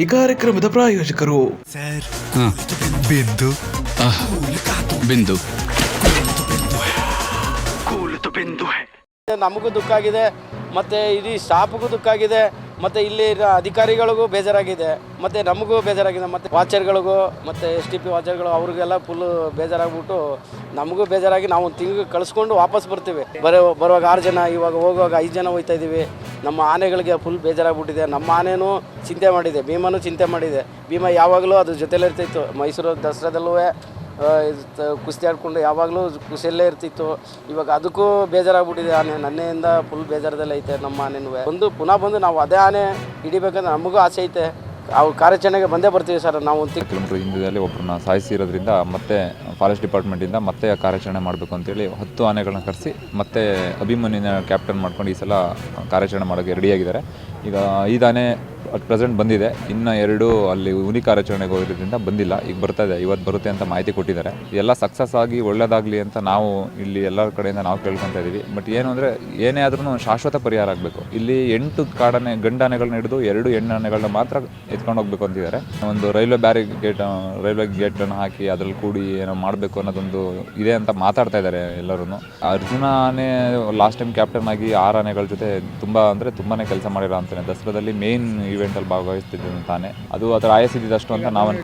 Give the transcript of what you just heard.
ಈ ಕಾರ್ಯಕ್ರಮದ ಪ್ರಾಯೋಜಕರು. ಬಿಂದು. ಬಿಂದು. ನಮಗೂ ದುಃಖ ಆಗಿದೆ ಮತ್ತು ಇಡೀ ಸ್ಟಾಫ್ಗೂ ದುಃಖ ಆಗಿದೆ ಮತ್ತು ಇಲ್ಲಿ ಇರೋ ಅಧಿಕಾರಿಗಳಿಗೂ ಬೇಜಾರಾಗಿದೆ ಮತ್ತು ನಮಗೂ ಬೇಜಾರಾಗಿದೆ ಮತ್ತು ವಾಚರ್ಗಳಿಗೂ ಮತ್ತು ಎಸ್ ಟಿ ಪಿ ವಾಚರ್ಗಳು ಅವ್ರಿಗೆಲ್ಲ ಫುಲ್ಲು ಬೇಜಾರಾಗ್ಬಿಟ್ಟು ನಮಗೂ ಬೇಜಾರಾಗಿ ನಾವು ಒಂದು ತಿಂಗಳು ಕಳಿಸ್ಕೊಂಡು ವಾಪಸ್ ಬರ್ತೀವಿ. ಬರೋ ಬರುವಾಗ ಆರು ಜನ ಇವಾಗ ಹೋಗುವಾಗ ಐದು ಜನ ಹೋಗ್ತಾ ಇದ್ದೀವಿ. ನಮ್ಮ ಆನೆಗಳಿಗೆ ಫುಲ್ ಬೇಜಾರಾಗ್ಬಿಟ್ಟಿದೆ. ನಮ್ಮ ಆನೆನೂ ಚಿಂತೆ ಮಾಡಿದೆ, ಭೀಮನೂ ಚಿಂತೆ ಮಾಡಿದೆ. ಭೀಮ ಯಾವಾಗಲೂ ಅದ್ರ ಜೊತೆಲೇ ಇರ್ತಿತ್ತು. ಮೈಸೂರು ದಸರಾದಲ್ಲೂ ಕುಸ್ತಿ ಆಡ್ಕೊಂಡು ಯಾವಾಗಲೂ ಖುಷಿಯಲ್ಲೇ ಇರ್ತಿತ್ತು. ಇವಾಗ ಅದಕ್ಕೂ ಬೇಜಾರಾಗ್ಬಿಟ್ಟಿದೆ ಆನೆ. ನನ್ನೆಯಿಂದ ಫುಲ್ ಬೇಜಾರದಲ್ಲೈತೆ ನಮ್ಮ ಆನೆನೂ. ಒಂದು ಪುನಃ ಬಂದು ನಾವು ಅದೇ ಆನೆ ಹಿಡಿಬೇಕಂದ್ರೆ ನಮಗೂ ಆಸೆ ಐತೆ. ಅವು ಕಾರ್ಯಾಚರಣೆಗೆ ಬಂದೇ ಬರ್ತೀವಿ ಸರ್, ನಾವು ಒಂದು ಕಿಲೋಮೀಟರ್ ಹಿಂದದಲ್ಲಿ ಒಬ್ಬರನ್ನ ಸಾಯಿಸಿರೋದ್ರಿಂದ ಮತ್ತೆ ಫಾರೆಸ್ಟ್ ಡಿಪಾರ್ಟ್ಮೆಂಟಿಂದ ಮತ್ತೆ ಕಾರ್ಯಾಚರಣೆ ಮಾಡಬೇಕು ಅಂತೇಳಿ ಹತ್ತು ಆನೆಗಳನ್ನ ಕರೆಸಿ ಮತ್ತೆ ಅಭಿಮನ್ಯನ ಕ್ಯಾಪ್ಟನ್ ಮಾಡ್ಕೊಂಡು ಈ ಸಲ ಕಾರ್ಯಾಚರಣೆ ಮಾಡೋಕ್ಕೆ ರೆಡಿಯಾಗಿದ್ದಾರೆ ಈಗ ಐದು ಆನೆ ಅಟ್ ಪ್ರೆಸೆಂಟ್ ಬಂದಿದೆ. ಇನ್ನು ಎರಡು ಅಲ್ಲಿ ಹುಲಿ ಕಾರ್ಯಾಚರಣೆಗೆ ಹೋಗಿರೋದ್ರಿಂದ ಬಂದಿಲ್ಲ. ಈಗ ಬರ್ತಾ ಇದೆ. ಇವತ್ತು ಬರುತ್ತೆ ಅಂತ ಮಾಹಿತಿ ಕೊಟ್ಟಿದ್ದಾರೆ. ಎಲ್ಲ ಸಕ್ಸಸ್ ಆಗಿ ಒಳ್ಳೇದಾಗಲಿ ಅಂತ ನಾವು ಇಲ್ಲಿ ಎಲ್ಲ ಕಡೆಯಿಂದ ನಾವು ಕೇಳ್ಕೊತಾ ಇದ್ದೀವಿ ಬಟ್ ಏನು ಅಂದರೆ ಏನೇ ಆದ್ರೂ ಶಾಶ್ವತ ಪರಿಹಾರ ಆಗಬೇಕು. ಇಲ್ಲಿ ಎಂಟು ಕಾಡಾನೆ ಗಂಡಾನೆಗಳನ್ನ ಹಿಡಿದು ಎರಡು ಹೆಣ್ಣಾನೆಗಳನ್ನ ಮಾತ್ರ ಎತ್ಕೊಂಡು ಹೋಗ್ಬೇಕು ಅಂತಿದ್ದಾರೆ. ಒಂದು ರೈಲ್ವೆ ಬ್ಯಾರಿಗೇಟ್ ರೈಲ್ವೆ ಗೇಟನ್ನು ಹಾಕಿ ಅದ್ರಲ್ಲಿ ಕೂಡಿ ಏನೋ ಮಾಡಬೇಕು ಅನ್ನೋದೊಂದು ಇದೆ ಅಂತ ಮಾತಾಡ್ತಾ ಇದ್ದಾರೆ ಎಲ್ಲರೂ ಅರ್ಜುನ ಆನೆ ಲಾಸ್ಟ್ ಟೈಮ್ ಕ್ಯಾಪ್ಟನ್ ಆಗಿ ಆರು ಆನೆಗಳ ಜೊತೆ ತುಂಬ ಅಂದರೆ ತುಂಬಾ ಕೆಲಸ ಮಾಡಿರೋ ಅಂತಾನೆ. ದಸರಾದಲ್ಲಿ ಮೇನ್ ಇವೆಂಟಲ್ಲಿ ಭಾಗವಹಿಸ್ತಿದ್ದಂತಾನೆ ಅದು ಅದರ ಆಯಸ್ಸಿದ್ದಷ್ಟು ಅಂತ ನಾವು